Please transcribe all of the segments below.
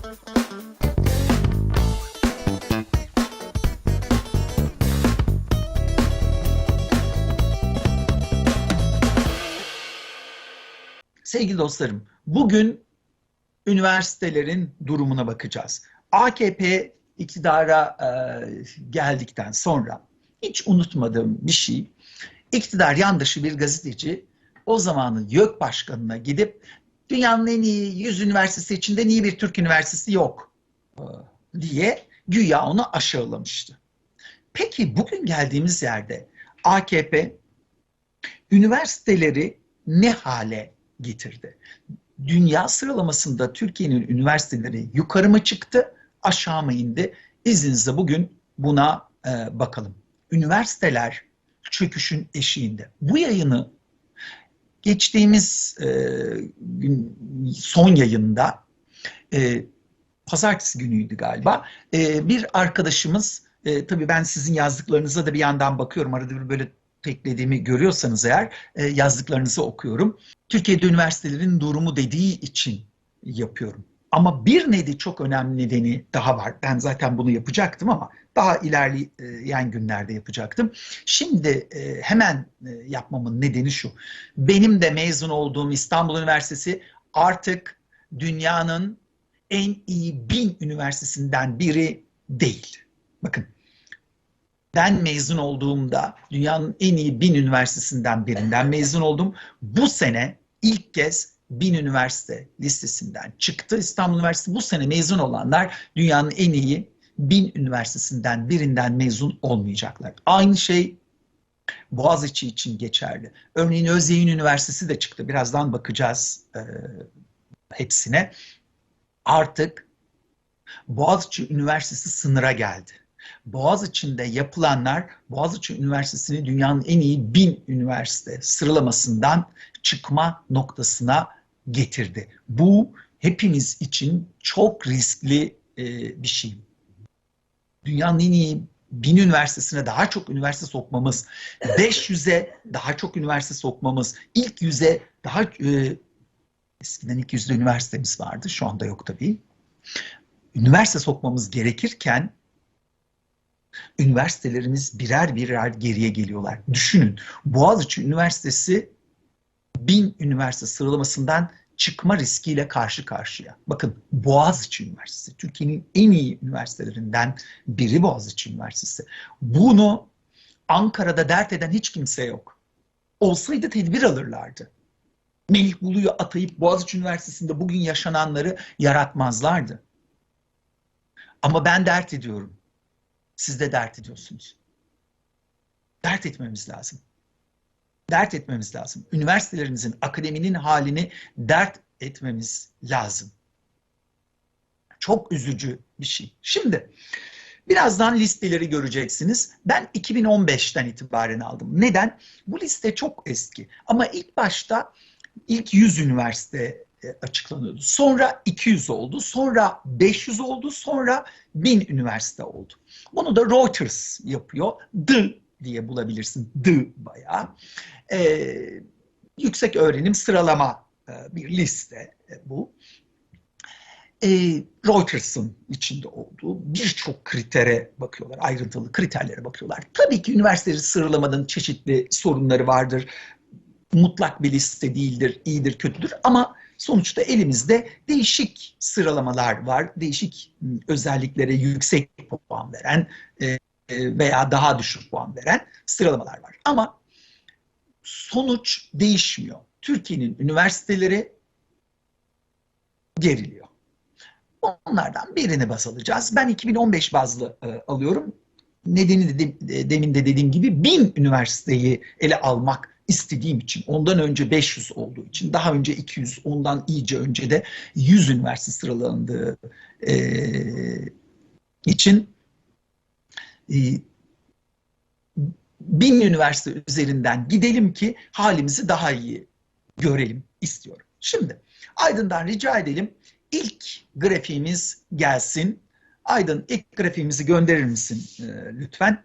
Sevgili dostlarım, bugün üniversitelerin durumuna bakacağız. AKP iktidara e, geldikten sonra hiç unutmadığım bir şey, iktidar yandaşı bir gazeteci o zamanın YÖK başkanına gidip dünyanın en iyi 100 üniversitesi içinde niye bir Türk üniversitesi yok e, diye güya onu aşağılamıştı. Peki bugün geldiğimiz yerde AKP üniversiteleri ne hale getirdi? Dünya sıralamasında Türkiye'nin üniversiteleri yukarı mı çıktı, aşağı mı indi? İzninizle bugün buna e, bakalım. Üniversiteler çöküşün eşiğinde. Bu yayını geçtiğimiz e, gün, son yayında e, pazartesi günüydü galiba. E, bir arkadaşımız e, tabii ben sizin yazdıklarınıza da bir yandan bakıyorum. Arada bir böyle teklediğimi görüyorsanız eğer e, yazdıklarınızı okuyorum. Türkiye'de üniversitelerin durumu dediği için yapıyorum. Ama bir nedi çok önemli nedeni daha var. Ben zaten bunu yapacaktım ama daha ilerleyen günlerde yapacaktım. Şimdi e, hemen e, yapmamın nedeni şu. Benim de mezun olduğum İstanbul Üniversitesi artık dünyanın en iyi bin üniversitesinden biri değil. Bakın ben mezun olduğumda dünyanın en iyi bin üniversitesinden birinden mezun oldum. Bu sene ilk kez bin üniversite listesinden çıktı. İstanbul Üniversitesi bu sene mezun olanlar dünyanın en iyi bin üniversitesinden birinden mezun olmayacaklar. Aynı şey Boğaziçi için geçerli. Örneğin Özyeğin Üniversitesi de çıktı. Birazdan bakacağız e, hepsine. Artık Boğaziçi Üniversitesi sınıra geldi. Boğaziçi'nde yapılanlar Boğaziçi Üniversitesi'ni dünyanın en iyi bin üniversite sıralamasından çıkma noktasına getirdi. Bu hepimiz için çok riskli e, bir şey. Dünyanın en iyi bin üniversitesine daha çok üniversite sokmamız, 500'e daha çok üniversite sokmamız, ilk yüze daha e, eskiden ilk yüzde üniversitemiz vardı, şu anda yok tabii. Üniversite sokmamız gerekirken üniversitelerimiz birer birer geriye geliyorlar. Düşünün Boğaziçi Üniversitesi bin üniversite sıralamasından çıkma riskiyle karşı karşıya. Bakın Boğaziçi Üniversitesi Türkiye'nin en iyi üniversitelerinden biri Boğaziçi Üniversitesi. Bunu Ankara'da dert eden hiç kimse yok. Olsaydı tedbir alırlardı. Melih Bulu'yu atayıp Boğaziçi Üniversitesi'nde bugün yaşananları yaratmazlardı. Ama ben dert ediyorum. Siz de dert ediyorsunuz. Dert etmemiz lazım. Dert etmemiz lazım. Üniversitelerimizin, akademinin halini dert etmemiz lazım. Çok üzücü bir şey. Şimdi birazdan listeleri göreceksiniz. Ben 2015'ten itibaren aldım. Neden? Bu liste çok eski. Ama ilk başta ilk 100 üniversite e, açıklanıyordu. Sonra 200 oldu, sonra 500 oldu, sonra 1000 üniversite oldu. Bunu da Reuters yapıyor. D diye bulabilirsin. D bayağı. Ee, yüksek öğrenim sıralama e, bir liste e, bu. E, Reuters'ın içinde olduğu birçok kritere bakıyorlar, ayrıntılı kriterlere bakıyorlar. Tabii ki üniversiteleri sıralamanın çeşitli sorunları vardır. Mutlak bir liste değildir, iyidir, kötüdür ama sonuçta elimizde değişik sıralamalar var. Değişik özelliklere yüksek puan veren e, veya daha düşük puan veren sıralamalar var. Ama sonuç değişmiyor. Türkiye'nin üniversiteleri geriliyor. Onlardan birini baz alacağız. Ben 2015 bazlı e, alıyorum. Nedeni de, de demin de dediğim gibi bin üniversiteyi ele almak istediğim için, ondan önce 500 olduğu için, daha önce 200, ondan iyice önce de 100 üniversite sıralandığı e, için e, bin üniversite üzerinden gidelim ki halimizi daha iyi görelim istiyorum. Şimdi Aydın'dan rica edelim ilk grafiğimiz gelsin. Aydın ilk grafiğimizi gönderir misin e, lütfen?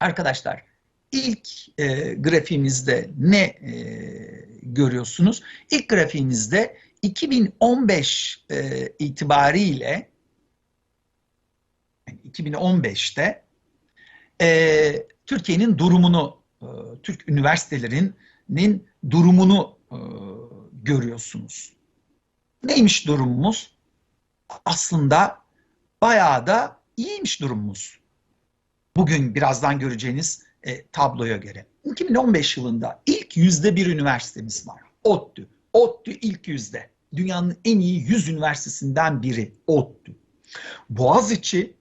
Arkadaşlar ilk e, grafiğimizde ne e, görüyorsunuz? İlk grafiğimizde 2015 e, itibariyle yani 2015'te e, Türkiye'nin durumunu, e, Türk üniversitelerinin durumunu e, görüyorsunuz. Neymiş durumumuz? Aslında bayağı da iyiymiş durumumuz. Bugün birazdan göreceğiniz e, tabloya göre. 2015 yılında ilk yüzde bir üniversitemiz var. ODTÜ. ODTÜ ilk yüzde. Dünyanın en iyi 100 üniversitesinden biri ODTÜ. Boğaziçi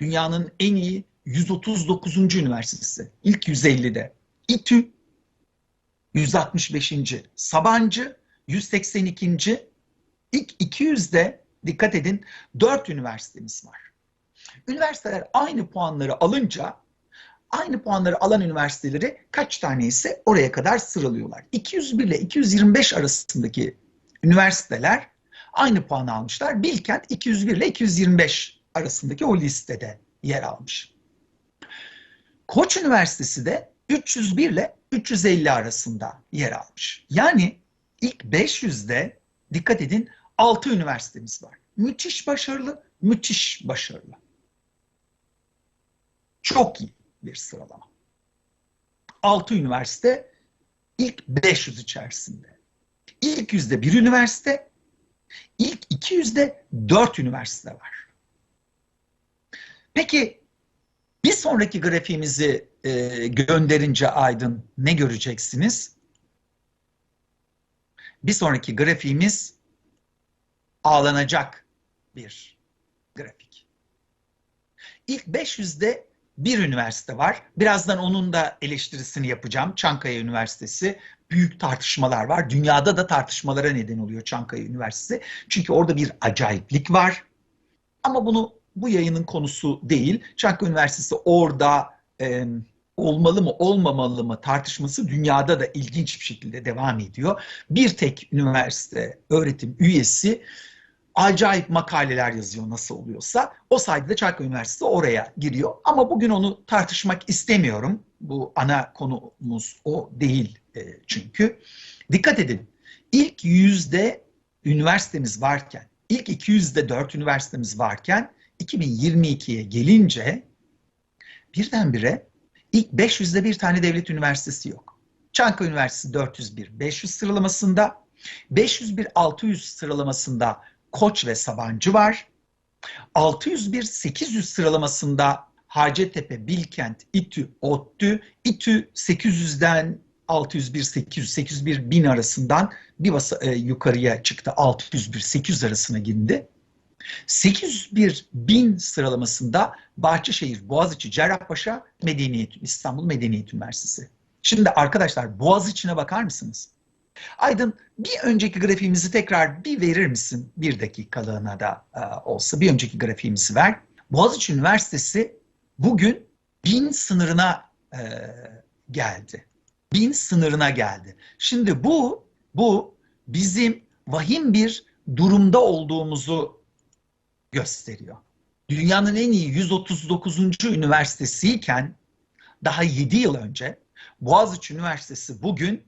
dünyanın en iyi 139. üniversitesi. İlk 150'de. İTÜ 165. Sabancı 182. İlk 200'de dikkat edin 4 üniversitemiz var. Üniversiteler aynı puanları alınca aynı puanları alan üniversiteleri kaç tane ise oraya kadar sıralıyorlar. 201 ile 225 arasındaki üniversiteler aynı puanı almışlar. Bilkent 201 ile 225 arasındaki o listede yer almış. Koç Üniversitesi de 301 ile 350 arasında yer almış. Yani ilk 500'de dikkat edin 6 üniversitemiz var. Müthiş başarılı, müthiş başarılı. Çok iyi bir sıralama. 6 üniversite ilk 500 içerisinde. İlk yüzde bir üniversite, ilk 200'de 4 üniversite var. Peki bir sonraki grafiğimizi e, gönderince Aydın ne göreceksiniz? Bir sonraki grafiğimiz ağlanacak bir grafik. İlk 500'de bir üniversite var. Birazdan onun da eleştirisini yapacağım. Çankaya Üniversitesi. Büyük tartışmalar var. Dünyada da tartışmalara neden oluyor Çankaya Üniversitesi. Çünkü orada bir acayiplik var. Ama bunu bu yayının konusu değil. Çankaya Üniversitesi orada e, olmalı mı olmamalı mı tartışması dünyada da ilginç bir şekilde devam ediyor. Bir tek üniversite öğretim üyesi acayip makaleler yazıyor nasıl oluyorsa. O sayede Çankaya Üniversitesi oraya giriyor. Ama bugün onu tartışmak istemiyorum. Bu ana konumuz o değil e, çünkü. Dikkat edin. İlk yüzde üniversitemiz varken, ilk 200'de 4 üniversitemiz varken 2022'ye gelince birdenbire ilk 500'de bir tane devlet üniversitesi yok. Çankaya Üniversitesi 401 500 sıralamasında, 501 600 sıralamasında Koç ve Sabancı var. 601-800 sıralamasında Hacettepe, Bilkent, İTÜ, ODTÜ, İTÜ 800'den 601, 800, 801 bin arasından bir basa, e, yukarıya çıktı. 601, 800 arasına girdi. 801 bin sıralamasında Bahçeşehir, Boğaziçi, Cerrahpaşa, Medeniyet, İstanbul Medeniyet Üniversitesi. Şimdi arkadaşlar Boğaziçi'ne bakar mısınız? Aydın bir önceki grafiğimizi tekrar bir verir misin? Bir dakikalığına da e, olsa bir önceki grafiğimizi ver. Boğaziçi Üniversitesi bugün bin sınırına e, geldi. Bin sınırına geldi. Şimdi bu bu bizim vahim bir durumda olduğumuzu gösteriyor. Dünyanın en iyi 139. üniversitesiyken daha 7 yıl önce Boğaziçi Üniversitesi bugün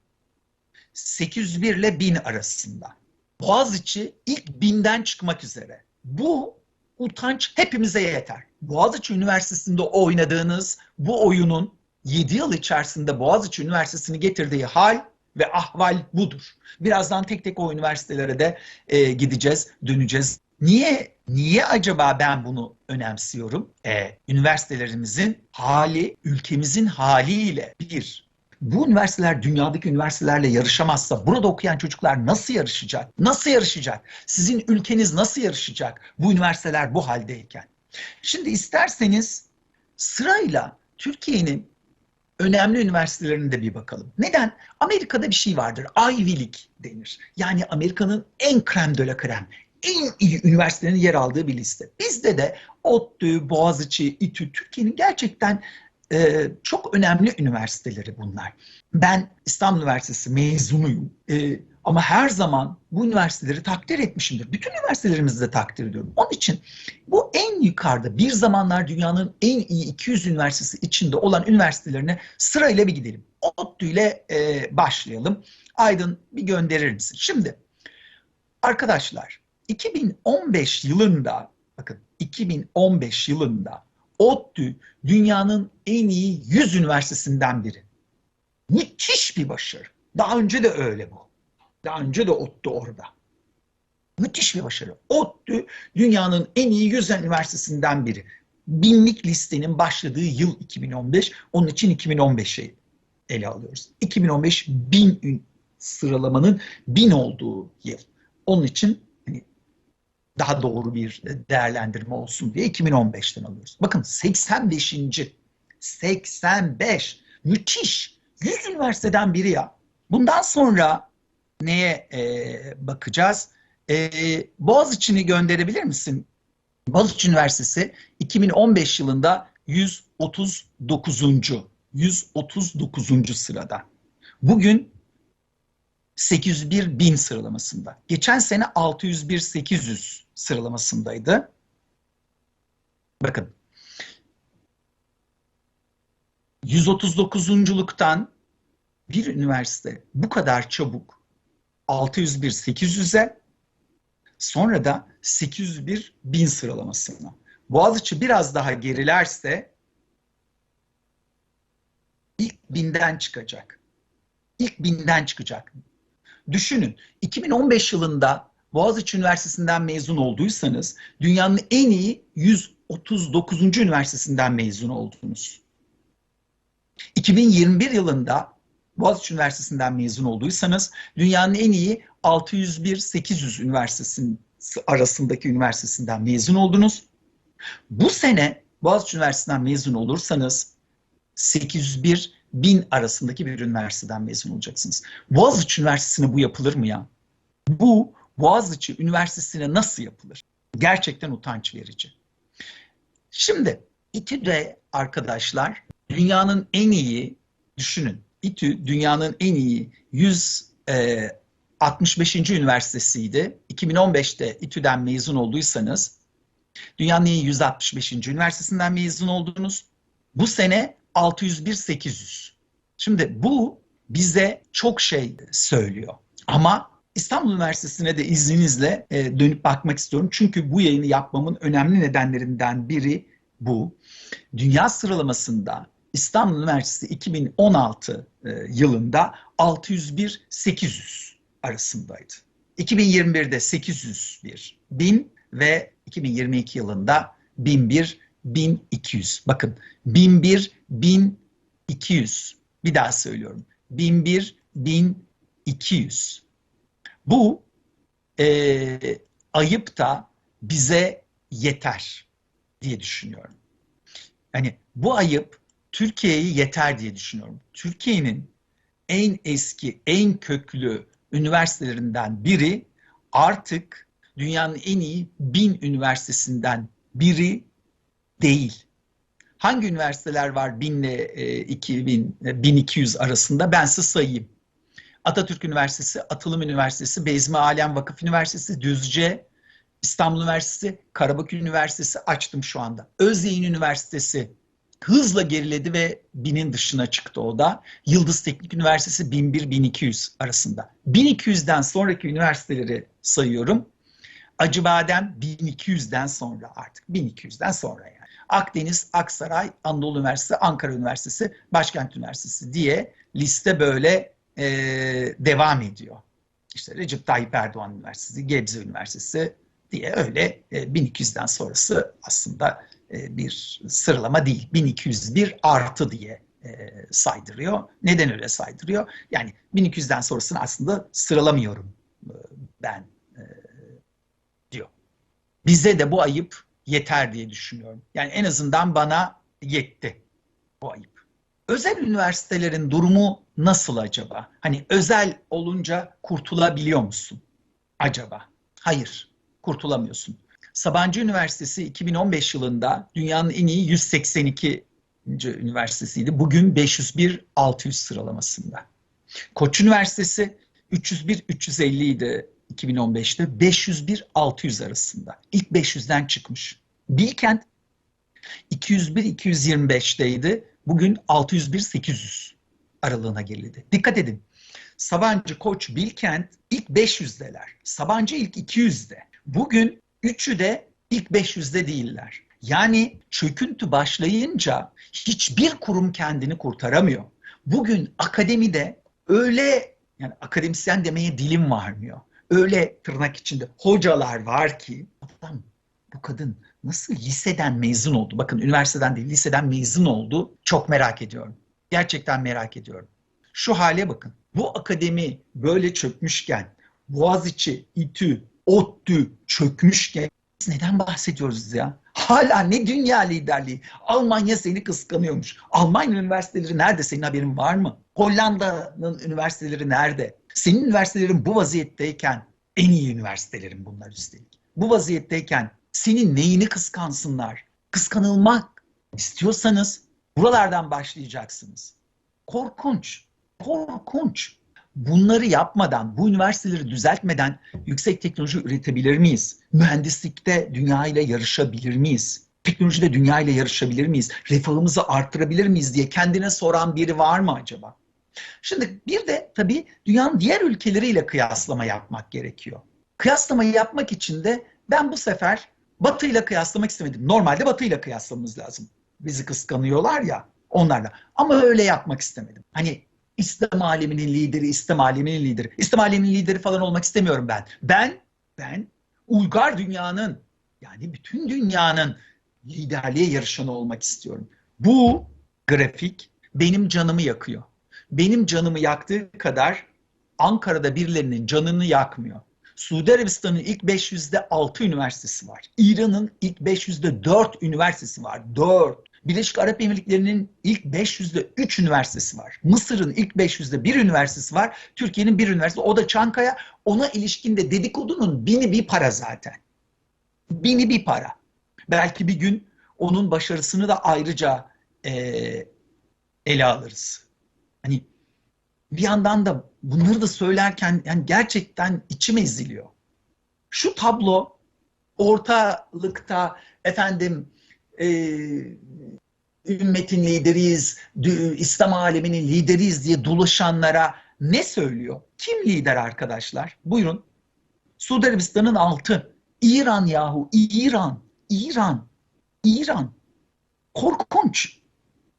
801 ile 1000 arasında. Boğaziçi ilk binden çıkmak üzere. Bu utanç hepimize yeter. Boğaziçi Üniversitesi'nde oynadığınız bu oyunun 7 yıl içerisinde Boğaziçi Üniversitesi'ni getirdiği hal ve ahval budur. Birazdan tek tek o üniversitelere de e, gideceğiz, döneceğiz. Niye niye acaba ben bunu önemsiyorum? E, üniversitelerimizin hali, ülkemizin haliyle bir bu üniversiteler dünyadaki üniversitelerle yarışamazsa burada okuyan çocuklar nasıl yarışacak? Nasıl yarışacak? Sizin ülkeniz nasıl yarışacak bu üniversiteler bu haldeyken? Şimdi isterseniz sırayla Türkiye'nin önemli üniversitelerine de bir bakalım. Neden? Amerika'da bir şey vardır. Ivy League denir. Yani Amerika'nın en krem de la krem, en iyi üniversitelerin yer aldığı bir liste. Bizde de ODTÜ, Boğaziçi, İTÜ, Türkiye'nin gerçekten e, çok önemli üniversiteleri bunlar. Ben İstanbul Üniversitesi mezunuyum. E, ama her zaman bu üniversiteleri takdir etmişimdir. Bütün üniversitelerimizi de takdir ediyorum. Onun için bu en yukarıda bir zamanlar dünyanın en iyi 200 üniversitesi içinde olan üniversitelerine sırayla bir gidelim. ODTÜ ile e, başlayalım. Aydın bir gönderir misin? Şimdi Arkadaşlar 2015 yılında bakın 2015 yılında ODTÜ dünyanın en iyi 100 üniversitesinden biri. Müthiş bir başarı. Daha önce de öyle bu. Daha önce de ODTÜ orada. Müthiş bir başarı. ODTÜ dünyanın en iyi 100 üniversitesinden biri. Binlik listenin başladığı yıl 2015. Onun için 2015'i ele alıyoruz. 2015 bin sıralamanın bin olduğu yıl. Onun için daha doğru bir değerlendirme olsun diye 2015'ten alıyoruz. Bakın 85. 85 müthiş 100 üniversiteden biri ya. Bundan sonra neye e, bakacağız? E, Boğaziçi'ni gönderebilir misin? Boğaziçi Üniversitesi 2015 yılında 139. 139. sırada. Bugün 801 bin sıralamasında. Geçen sene 601 800 sıralamasındaydı. Bakın 139'unculuktan bir üniversite bu kadar çabuk 601 800'e sonra da 801 bin sıralamasına. Boğaziçi biraz daha gerilerse ilk binden çıkacak. İlk binden çıkacak. Düşünün 2015 yılında Boğaziçi Üniversitesi'nden mezun olduysanız dünyanın en iyi 139. üniversitesinden mezun oldunuz. 2021 yılında Boğaziçi Üniversitesi'nden mezun olduysanız dünyanın en iyi 601-800 üniversitesinin arasındaki üniversitesinden mezun oldunuz. Bu sene Boğaziçi Üniversitesi'nden mezun olursanız 801 bin arasındaki bir üniversiteden mezun olacaksınız. Boğaziçi Üniversitesi'ne bu yapılır mı ya? Bu Boğaziçi Üniversitesi'ne nasıl yapılır? Gerçekten utanç verici. Şimdi İTÜ'de arkadaşlar dünyanın en iyi, düşünün İTÜ dünyanın en iyi 165. E, üniversitesiydi. 2015'te İTÜ'den mezun olduysanız dünyanın en iyi 165. üniversitesinden mezun oldunuz. Bu sene 601-800. Şimdi bu bize çok şey söylüyor. Ama İstanbul Üniversitesi'ne de izninizle e, dönüp bakmak istiyorum. Çünkü bu yayını yapmamın önemli nedenlerinden biri bu. Dünya sıralamasında İstanbul Üniversitesi 2016 e, yılında 601-800 arasındaydı. 2021'de 801 bin ve 2022 yılında 1001 1200. Bakın 1001 1200. Bir daha söylüyorum. 1001 1200. Bu e, ayıp da bize yeter diye düşünüyorum. Yani bu ayıp Türkiye'yi yeter diye düşünüyorum. Türkiye'nin en eski, en köklü üniversitelerinden biri artık dünyanın en iyi bin üniversitesinden biri değil. Hangi üniversiteler var 1000 ile 2000, 1200 arasında ben size sayayım. Atatürk Üniversitesi, Atılım Üniversitesi, Bezmi Alem Vakıf Üniversitesi, Düzce, İstanbul Üniversitesi, Karabakır Üniversitesi açtım şu anda. Özyeğin Üniversitesi hızla geriledi ve binin dışına çıktı o da. Yıldız Teknik Üniversitesi 1001-1200 arasında. 1200'den sonraki üniversiteleri sayıyorum. Acıbadem 1200'den sonra artık 1200'den sonra yani. Akdeniz, Aksaray, Anadolu Üniversitesi, Ankara Üniversitesi, Başkent Üniversitesi diye liste böyle e, devam ediyor. İşte Recep Tayyip Erdoğan Üniversitesi, Gebze Üniversitesi diye öyle e, 1200'den sonrası aslında e, bir sıralama değil. 1201 artı diye e, saydırıyor. Neden öyle saydırıyor? Yani 1200'den sonrasını aslında sıralamıyorum e, ben diyor. Bize de bu ayıp yeter diye düşünüyorum. Yani en azından bana yetti bu ayıp. Özel üniversitelerin durumu nasıl acaba? Hani özel olunca kurtulabiliyor musun acaba? Hayır, kurtulamıyorsun. Sabancı Üniversitesi 2015 yılında dünyanın en iyi 182. üniversitesiydi. Bugün 501-600 sıralamasında. Koç Üniversitesi 301-350 idi 2015'te. 501-600 arasında. İlk 500'den çıkmış. Bilkent 201-225'teydi. Bugün 601-800 aralığına geriledi. Dikkat edin. Sabancı, Koç, Bilkent ilk 500'deler. Sabancı ilk 200'de. Bugün üçü de ilk 500'de değiller. Yani çöküntü başlayınca hiçbir kurum kendini kurtaramıyor. Bugün akademide öyle yani akademisyen demeye dilim varmıyor. Öyle tırnak içinde hocalar var ki adam bu kadın nasıl liseden mezun oldu? Bakın üniversiteden değil liseden mezun oldu. Çok merak ediyorum. Gerçekten merak ediyorum. Şu hale bakın. Bu akademi böyle çökmüşken, Boğaziçi, İTÜ, ODTÜ çökmüşken neden bahsediyoruz ya? Hala ne dünya liderliği? Almanya seni kıskanıyormuş. Almanya üniversiteleri nerede? Senin haberin var mı? Hollanda'nın üniversiteleri nerede? Senin üniversitelerin bu vaziyetteyken en iyi üniversitelerin bunlar üstelik. Bu vaziyetteyken senin neyini kıskansınlar? Kıskanılmak istiyorsanız buralardan başlayacaksınız. Korkunç. Korkunç. Bunları yapmadan, bu üniversiteleri düzeltmeden yüksek teknoloji üretebilir miyiz? Mühendislikte dünya ile yarışabilir miyiz? Teknolojide dünya ile yarışabilir miyiz? Refahımızı arttırabilir miyiz diye kendine soran biri var mı acaba? Şimdi bir de tabii dünyanın diğer ülkeleriyle kıyaslama yapmak gerekiyor. Kıyaslamayı yapmak için de ben bu sefer Batı ile kıyaslamak istemedim. Normalde Batı ile kıyaslamamız lazım. Bizi kıskanıyorlar ya onlarla. Ama öyle yapmak istemedim. Hani İslam aleminin lideri, İslam aleminin lideri. İslam aleminin lideri falan olmak istemiyorum ben. Ben, ben uygar dünyanın yani bütün dünyanın liderliğe yarışanı olmak istiyorum. Bu grafik benim canımı yakıyor. Benim canımı yaktığı kadar Ankara'da birilerinin canını yakmıyor. Suudi Arabistan'ın ilk 500'de 6 üniversitesi var. İran'ın ilk 500'de 4 üniversitesi var. 4. Birleşik Arap Emirlikleri'nin ilk 500'de 3 üniversitesi var. Mısır'ın ilk 500'de 1 üniversitesi var. Türkiye'nin bir üniversitesi. O da Çankaya. Ona ilişkin de dedikodunun bini bir para zaten. Bini bir para. Belki bir gün onun başarısını da ayrıca e, ele alırız. Hani bir yandan da bunları da söylerken yani gerçekten içim eziliyor. Şu tablo ortalıkta efendim e, ümmetin lideriyiz, İslam aleminin lideriyiz diye dolaşanlara ne söylüyor? Kim lider arkadaşlar? Buyurun. Suudi Arabistan'ın altı. İran yahu, İran, İran, İran. Korkunç.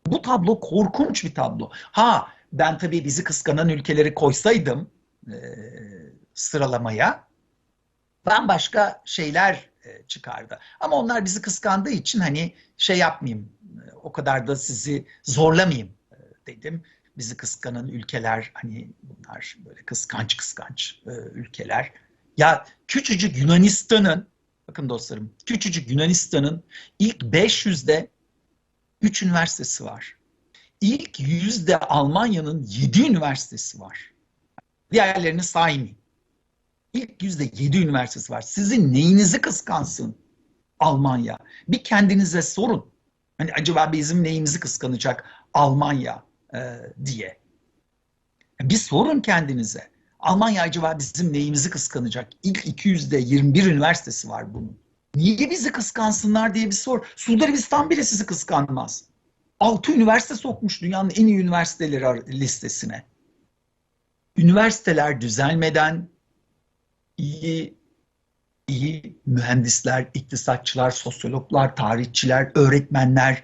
Bu tablo korkunç bir tablo. Ha ben tabii bizi kıskanan ülkeleri koysaydım e, sıralamaya ben başka şeyler e, çıkardı. Ama onlar bizi kıskandığı için hani şey yapmayayım, e, o kadar da sizi zorlamayayım e, dedim. Bizi kıskanan ülkeler hani bunlar böyle kıskanç kıskanç ülkeler. Ya küçücük Yunanistan'ın, bakın dostlarım, küçücük Yunanistan'ın ilk 500'de 3 üniversitesi var. İlk yüzde Almanya'nın 7 üniversitesi var. Diğerlerini saymayayım. İlk yüzde yedi üniversitesi var. Sizin neyinizi kıskansın Almanya? Bir kendinize sorun. Hani acaba bizim neyimizi kıskanacak Almanya e, diye. Bir sorun kendinize. Almanya acaba bizim neyimizi kıskanacak? İlk 200'de 21 üniversitesi var bunun. Niye bizi kıskansınlar diye bir sor. Suudi Arabistan bile sizi kıskanmaz. 6 üniversite sokmuş dünyanın en iyi üniversiteleri listesine. Üniversiteler düzelmeden iyi iyi mühendisler, iktisatçılar, sosyologlar, tarihçiler, öğretmenler,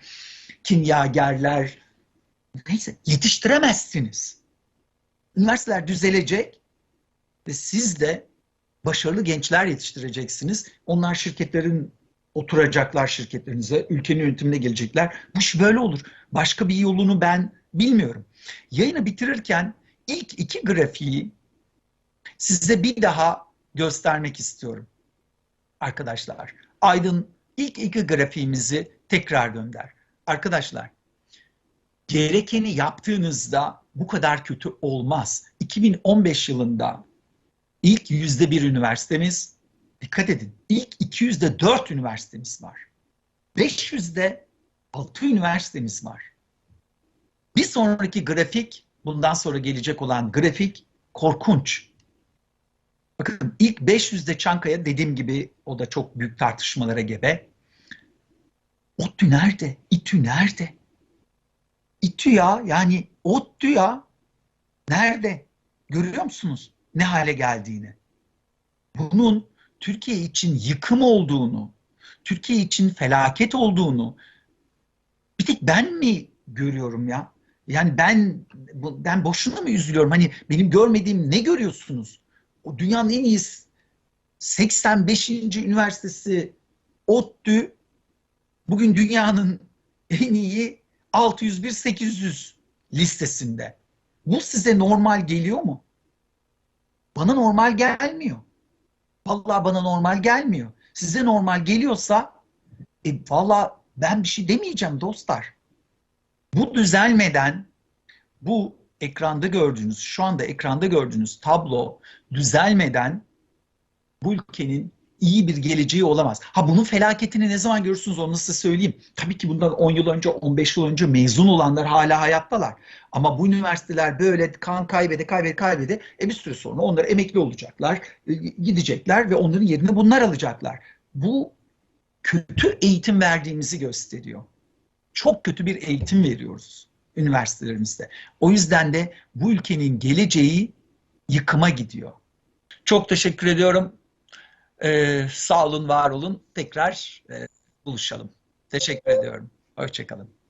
kimyagerler neyse yetiştiremezsiniz. Üniversiteler düzelecek ve siz de başarılı gençler yetiştireceksiniz. Onlar şirketlerin oturacaklar şirketlerinize, ülkenin yönetimine gelecekler. Bu iş böyle olur. Başka bir yolunu ben bilmiyorum. Yayını bitirirken ilk iki grafiği size bir daha göstermek istiyorum. Arkadaşlar, Aydın ilk iki grafiğimizi tekrar gönder. Arkadaşlar, gerekeni yaptığınızda bu kadar kötü olmaz. 2015 yılında ilk yüzde bir üniversitemiz, dikkat edin, ilk 200'de 4 üniversitemiz var. 500'de 6 üniversitemiz var. Bir sonraki grafik, bundan sonra gelecek olan grafik korkunç. Bakın ilk 500'de Çankaya dediğim gibi o da çok büyük tartışmalara gebe. ODTÜ nerede? İTÜ nerede? İTÜ ya yani ODTÜ ya. Nerede? Görüyor musunuz ne hale geldiğini? Bunun Türkiye için yıkım olduğunu, Türkiye için felaket olduğunu bir tek ben mi görüyorum ya? Yani ben ben boşuna mı üzülüyorum? Hani benim görmediğim ne görüyorsunuz? O dünyanın en iyi 85. üniversitesi ODTÜ bugün dünyanın en iyi 601-800 listesinde. Bu size normal geliyor mu? Bana normal gelmiyor. Vallahi bana normal gelmiyor. Size normal geliyorsa e, vallahi ben bir şey demeyeceğim dostlar. Bu düzelmeden bu ekranda gördüğünüz, şu anda ekranda gördüğünüz tablo düzelmeden bu ülkenin iyi bir geleceği olamaz. Ha bunun felaketini ne zaman görürsünüz onu size söyleyeyim. Tabii ki bundan 10 yıl önce, 15 yıl önce mezun olanlar hala hayattalar. Ama bu üniversiteler böyle kan kaybede kaybede kaybede e bir süre sonra onlar emekli olacaklar, e, gidecekler ve onların yerini bunlar alacaklar. Bu kötü eğitim verdiğimizi gösteriyor. Çok kötü bir eğitim veriyoruz üniversitelerimizde. O yüzden de bu ülkenin geleceği yıkıma gidiyor. Çok teşekkür ediyorum. Ee, sağ olun, var olun. Tekrar e, buluşalım. Teşekkür ediyorum. Hoşçakalın.